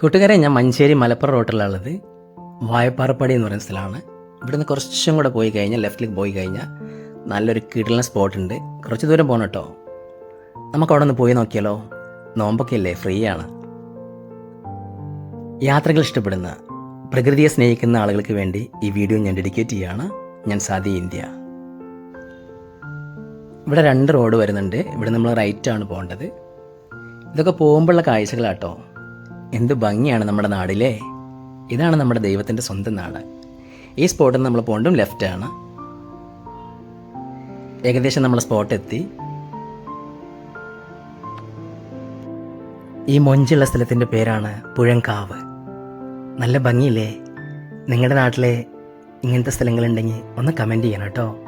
കൂട്ടുകാരെ ഞാൻ മഞ്ചേരി മലപ്പുറം റോട്ടിലുള്ളത് വായപ്പാറപ്പടി എന്ന് പറയുന്ന സ്ഥലമാണ്. ഇവിടുന്ന് കുറച്ചും കൂടെ പോയി കഴിഞ്ഞാൽ ലെഫ്റ്റിലേക്ക് പോയി കഴിഞ്ഞാൽ നല്ലൊരു കിടലിന സ്പോട്ട് ഉണ്ട്. കുറച്ച് ദൂരം പോകണം കേട്ടോ. നമുക്ക് അവിടെ ഒന്ന് പോയി നോക്കിയാലോ? നോമ്പൊക്കെ അല്ലേ ഫ്രീ ആണ്. യാത്രകൾ ഇഷ്ടപ്പെടുന്ന പ്രകൃതിയെ സ്നേഹിക്കുന്ന ആളുകൾക്ക് വേണ്ടി ഈ വീഡിയോ ഞാൻ ഡെഡിക്കേറ്റ് ചെയ്യുകയാണ്. ഞാൻ സാദി ഇന്ത്യ. ഇവിടെ രണ്ട് റോഡ് വരുന്നുണ്ട്. ഇവിടെ നമ്മൾ റൈറ്റാണ് പോകേണ്ടത്. ഇതൊക്കെ പോകുമ്പോഴുള്ള കാഴ്ചകളാട്ടോ എന്ത് ഭംഗിയാണ് നമ്മുടെ നാടില്ലേ ഇതാണ് നമ്മുടെ ദൈവത്തിന്റെ സ്വന്തം നാട്. ഈ സ്പോട്ടിൽ നമ്മൾ പോകേണ്ടും ലെഫ്റ്റ് ആണ്. ഏകദേശം നമ്മൾ സ്പോട്ട് എത്തി. ഈ മൊഞ്ചുള്ള സ്ഥലത്തിന്റെ പേരാണ് പുഴങ്കാവ്. നല്ല ഭംഗിയില്ലേ? നിങ്ങളുടെ നാട്ടിലെ ഇങ്ങനത്തെ സ്ഥലങ്ങളുണ്ടെങ്കിൽ ഒന്ന് കമന്റ് ചെയ്യണം കേട്ടോ.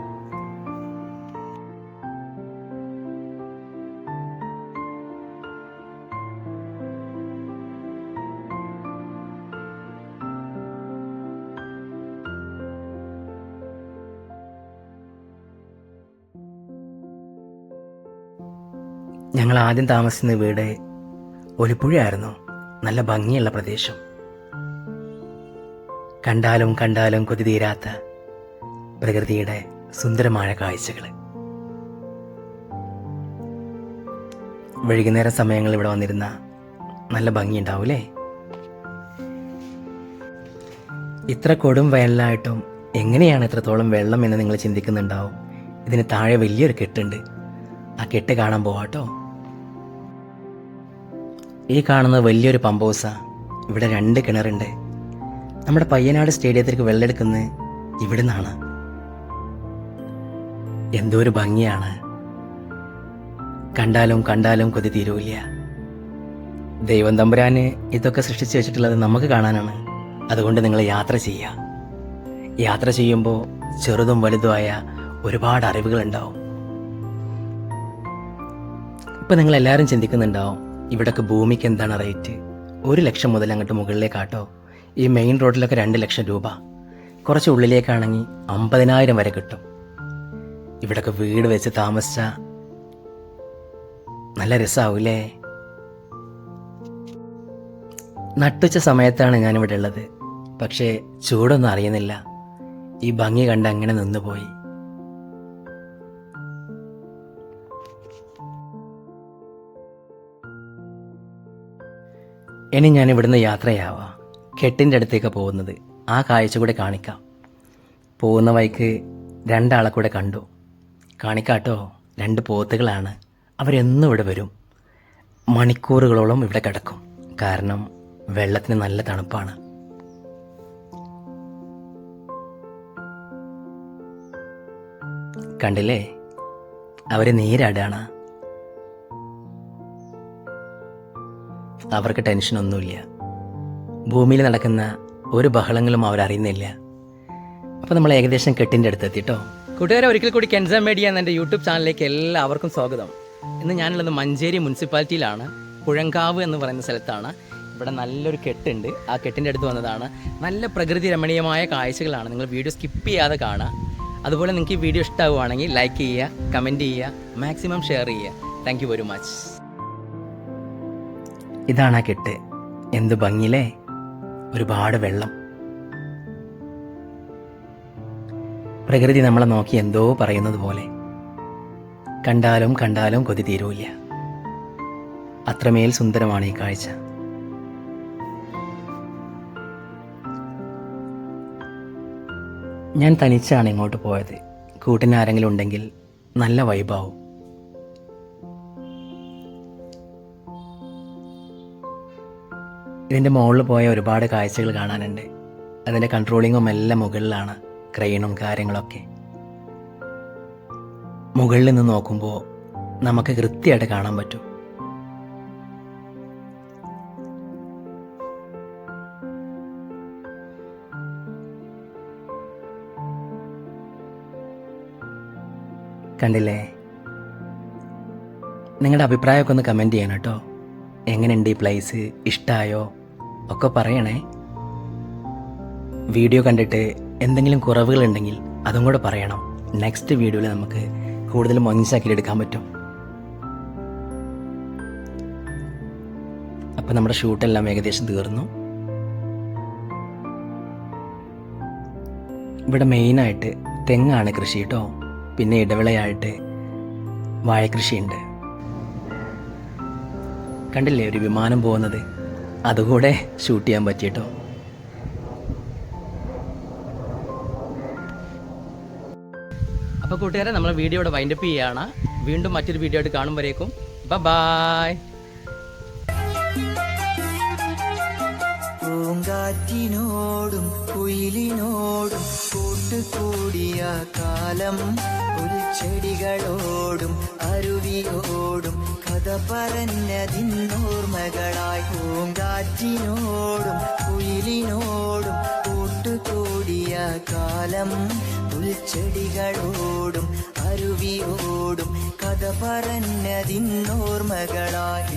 ഞങ്ങൾ ആദ്യം താമസിക്കുന്ന വീട് ഒലിപ്പുഴയായിരുന്നു. നല്ല ഭംഗിയുള്ള പ്രദേശം. കണ്ടാലും കണ്ടാലും കൊതി തീരാത്ത പ്രകൃതിയുടെ സുന്ദരമായ കാഴ്ചകൾ. വൈകുന്നേര സമയങ്ങളിൽ ഇവിടെ വന്നിരുന്ന നല്ല ഭംഗിയുണ്ടാവൂലേ? ഇത്ര കൊടും വേനലായിട്ടും എങ്ങനെയാണ് ഇത്രത്തോളം വെള്ളം എന്ന് നിങ്ങൾ ചിന്തിക്കുന്നുണ്ടാവും? ഇതിന് താഴെ വലിയൊരു കെട്ടുണ്ട്. ആ കെട്ട് കാണാൻ പോവാട്ടോ ഈ കാണുന്ന വലിയൊരു പമ്പ് ഹൗസാ ഇവിടെ രണ്ട് കിണറുണ്ട്. നമ്മുടെ പയ്യനാട് സ്റ്റേഡിയത്തിലേക്ക് വെള്ളമെടുക്കുന്നത് ഇവിടെ നിന്നാണ് എന്തോ ഒരു ഭംഗിയാണ്. കണ്ടാലും കണ്ടാലും കൊതി തീരൂല്ല. ദൈവം തമ്പുരാന് ഇതൊക്കെ സൃഷ്ടിച്ചു വെച്ചിട്ടുള്ളത് നമുക്ക് കാണാനാണ്. അതുകൊണ്ട് നിങ്ങൾ യാത്ര ചെയ്യുക. യാത്ര ചെയ്യുമ്പോൾ ചെറുതും വലുതുമായ ഒരുപാട് അറിവുകൾ ഉണ്ടാവും ഇപ്പൊ നിങ്ങൾ എല്ലാവരും ചിന്തിക്കുന്നുണ്ടാവും ഇവിടൊക്കെ ഭൂമിക്ക് എന്താണ് റേറ്റ്? ഒരു ലക്ഷം മുതൽ അങ്ങോട്ട് മുകളിലേക്കാട്ടോ. ഈ മെയിൻ റോഡിലൊക്കെ രണ്ട് ലക്ഷം രൂപ. കുറച്ച് ഉള്ളിലേക്കാണെങ്കിൽ അമ്പതിനായിരം വരെ കിട്ടും. ഇവിടൊക്കെ വീട് വെച്ച് താമസിച്ച നല്ല രസമാവൂലേ നട്ടുച്ച സമയത്താണ് ഞാനിവിടെ ഉള്ളത്. പക്ഷേ ചൂടൊന്നും അറിയുന്നില്ല. ഈ ഭംഗി കണ്ട് അങ്ങനെ നിന്നുപോയി. ഇനി ഞാൻ ഇവിടുന്ന് യാത്രയാവാം. കെട്ടിന്റെ അടുത്തേക്ക് പോകുന്നത്. ആ കാഴ്ച കൂടെ കാണിക്കാം. പോകുന്ന വഴിക്ക് രണ്ടാളെ കൂടെ കണ്ടു. കാണിക്കാട്ടോ രണ്ട് പോത്തുകളാണ്. അവരെന്നും ഇവിടെ വരും. മണിക്കൂറുകളോളം ഇവിടെ കിടക്കും. കാരണം വെള്ളത്തിന് നല്ല തണുപ്പാണ്. കണ്ടില്ലേ? അവർ നീരാടാണ്. അവർക്ക് ടെൻഷനൊന്നുമില്ല. ഭൂമിയിൽ നടക്കുന്ന ഒരു ബഹളങ്ങളും അവരറിയുന്നില്ല അപ്പോൾ നമ്മൾ ഏകദേശം കെട്ടിന്റെ അടുത്ത് എത്തിട്ടോ? കൂട്ടുകാരെ ഒരിക്കൽ കൂടി കെൻസ മീഡിയ എന്ന എന്റെ യൂട്യൂബ് ചാനലിലേക്ക് എല്ലാവർക്കും സ്വാഗതം. ഇന്ന് ഞാനുള്ളത് മഞ്ചേരി മുനിസിപ്പാലിറ്റിയിലാണ് പുഴങ്കാവ് എന്ന് പറയുന്ന സ്ഥലത്താണ്. ഇവിടെ നല്ലൊരു കെട്ടുണ്ട്. ആ കെട്ടിന്റെ അടുത്ത് വന്നതാണ്. നല്ല പ്രകൃതി രമണീയമായ കാഴ്ചകളാണ്. നിങ്ങൾ വീഡിയോ സ്കിപ്പ് ചെയ്യാതെ കാണുക അതുപോലെ നിങ്ങൾക്ക് ഈ വീഡിയോ ഇഷ്ടമാവുകയാണെങ്കിൽ ലൈക്ക് ചെയ്യുക കമന്റ് ചെയ്യുക മാക്സിമം ഷെയർ ചെയ്യുക. താങ്ക് വെരി മച്ച് ഇതാണ് ആ കെട്ട്. എന്ത് ഭംഗിയിലെ ഒരുപാട് വെള്ളം. പ്രകൃതി നമ്മളെ നോക്കി എന്തോ പറയുന്നത് പോലെ. കണ്ടാലും കണ്ടാലും കൊതി തീരൂല്ല. അത്രമേൽ സുന്ദരമാണ് ഈ കാഴ്ച. ഞാൻ തനിച്ചാണ് ഇങ്ങോട്ട് പോയത്. കൂട്ടിന് ആരെങ്കിലും ഉണ്ടെങ്കിൽ നല്ല വൈബാവും ഇതിന്റെ മുകളിൽ പോയ ഒരുപാട് കാഴ്ചകൾ കാണാനുണ്ട്. അതിന്റെ കൺട്രോളിങ്ങും എല്ലാം മുകളിലാണ് ക്രെയിനും കാര്യങ്ങളൊക്കെ. മുകളിൽ നിന്ന് നോക്കുമ്പോൾ നമുക്ക് കൃത്യമായിട്ട് കാണാൻ പറ്റും. കണ്ടില്ലേ? നിങ്ങളുടെ അഭിപ്രായമൊക്കെ ഒന്ന് കമന്റ് ചെയ്യണം കേട്ടോ. എങ്ങനെയുണ്ട് ഈ പ്ലേസ് ഇഷ്ടമായോ ഒക്കെ പറയണേ. വീഡിയോ കണ്ടിട്ട് എന്തെങ്കിലും കുറവുകളുണ്ടെങ്കിൽ അതും കൂടെ പറയണം. നെക്സ്റ്റ് വീഡിയോയിൽ നമുക്ക് കൂടുതൽ മൊഞ്ചാക്കി എടുക്കാൻ പറ്റും. അപ്പം നമ്മുടെ ഷൂട്ടെല്ലാം ഏകദേശം തീർന്നു. ഇവിടെ മെയിനായിട്ട് തെങ്ങാണ് കൃഷി കേട്ടോ പിന്നെ ഇടവിളയായിട്ട് വാഴക്കൃഷിയുണ്ട്. കണ്ടില്ലേ ഒരു വിമാനം പോകുന്നത്? അതുകൂടെ ഷൂട്ട് ചെയ്യാൻ പറ്റിയിട്ടോ? അപ്പോൾ കൂട്ടുകാരെ നമ്മൾ വീഡിയോ ഇവിടെ വൈൻഡപ്പ് ചെയ്യുകയാണ്. വീണ്ടും മറ്റൊരു വീഡിയോ ആയിട്ട് കാണും കാണുമ്പോഴേക്കും. ബൈ പൂങ്കാറ്റിനോടും കുയിലിനോടും കൂട്ടുകൂടിയ കാലം പുൽച്ചെടികളോടും അരുവിയോടും കഥ പറഞ്ഞതിന്നോർമ്മകളായി പൂങ്കാറ്റിനോടും കുയിലിനോടും കൂട്ടുകൂടിയ കാലം പുൽച്ചെടികളോടും അരുവിയോടും കഥ പറഞ്ഞതിന്നോർമ്മകളായി